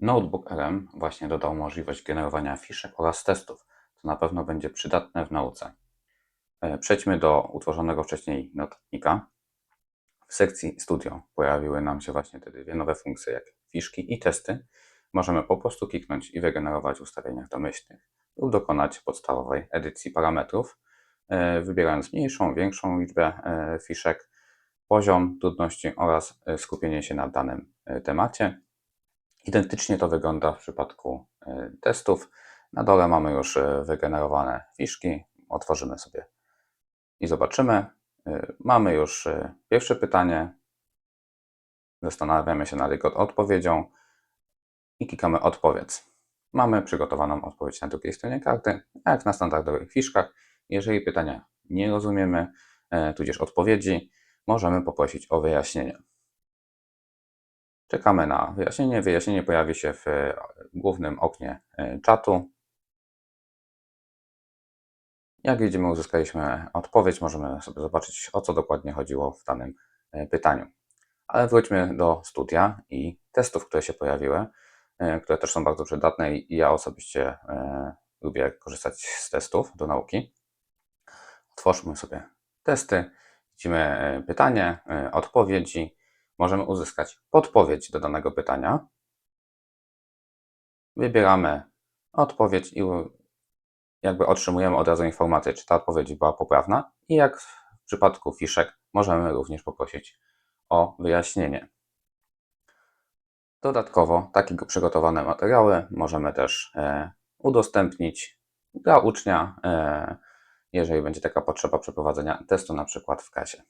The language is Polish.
Notebook RM właśnie dodał możliwość generowania fiszek oraz testów, co na pewno będzie przydatne w nauce. E, Przejdźmy do utworzonego wcześniej notatnika. W sekcji Studio pojawiły nam się właśnie te dwie nowe funkcje, jak fiszki i testy. Możemy po prostu kliknąć i wygenerować w ustawieniach domyślnych lub dokonać podstawowej edycji parametrów, e, wybierając mniejszą, większą liczbę e, fiszek, poziom trudności oraz skupienie się na danym temacie. Identycznie to wygląda w przypadku e, testów. Na dole mamy już e, wygenerowane fiszki. Otworzymy sobie i zobaczymy. E, Mamy już pierwsze pytanie. Zastanawiamy się nad jego odpowiedzią i klikamy odpowiedz. Mamy przygotowaną odpowiedź na drugiej stronie karty, jak na standardowych fiszkach. Jeżeli pytania nie rozumiemy, tudzież odpowiedzi, możemy poprosić o wyjaśnienie. Czekamy na wyjaśnienie. Wyjaśnienie pojawi się w e, głównym oknie e, czatu. Jak widzimy, uzyskaliśmy odpowiedź. Możemy sobie zobaczyć, o co dokładnie chodziło w danym e, pytaniu. Ale wróćmy do studia i testów, które się pojawiły, które też są bardzo przydatne i ja osobiście lubię korzystać z testów do nauki. Otwórzmy sobie testy. Widzimy pytanie, odpowiedzi. Możemy uzyskać podpowiedź do danego pytania. Wybieramy odpowiedź i jakby otrzymujemy od razu informację, czy ta odpowiedź była poprawna. I jak w przypadku fiszek, możemy również poprosić o wyjaśnienie. Dodatkowo takiego przygotowane materiały możemy też e, udostępnić dla ucznia, e, jeżeli będzie taka potrzeba przeprowadzenia testu na przykład w klasie.